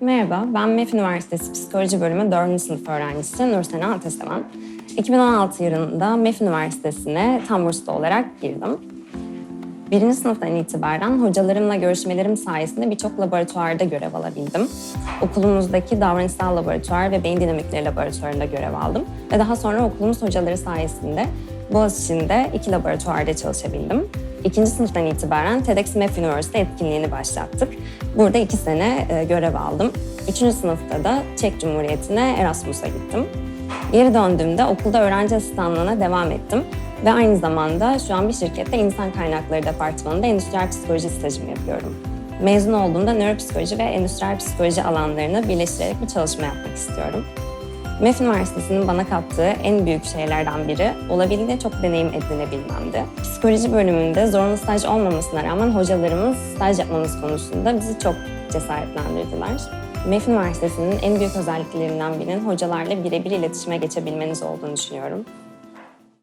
Merhaba, ben MEF Üniversitesi Psikoloji Bölümü 4. sınıf öğrencisi Nursena Ateşseven. 2016 yılında MEF Üniversitesi'ne tam burslu olarak girdim. Birinci sınıftan itibaren hocalarımla görüşmelerim sayesinde birçok laboratuvarda görev alabildim. Okulumuzdaki davranışsal laboratuvar ve beyin dinamikleri laboratuvarında görev aldım. Ve daha sonra okulumuz hocaları sayesinde Boğaziçi'nde iki laboratuvarda çalışabildim. İkinci sınıftan itibaren TEDx MEF Üniversite etkinliğini başlattık. Burada iki sene e, görev aldım. Üçüncü sınıfta da Çek Cumhuriyeti'ne Erasmus'a gittim. Geri döndüğümde okulda öğrenci asistanlığına devam ettim. Ve aynı zamanda şu an bir şirkette insan kaynakları departmanında endüstriyel psikoloji stajımı yapıyorum. Mezun olduğumda nöropsikoloji ve endüstriyel psikoloji alanlarını birleştirerek bir çalışma yapmak istiyorum. MEF Üniversitesi'nin bana kattığı en büyük şeylerden biri olabildiğince çok deneyim edinebilmemdi. Psikoloji bölümünde zorunlu staj olmamasına rağmen hocalarımız staj yapmamız konusunda bizi çok cesaretlendirdiler. MEF Üniversitesi'nin en büyük özelliklerinden birinin hocalarla birebir iletişime geçebilmeniz olduğunu düşünüyorum.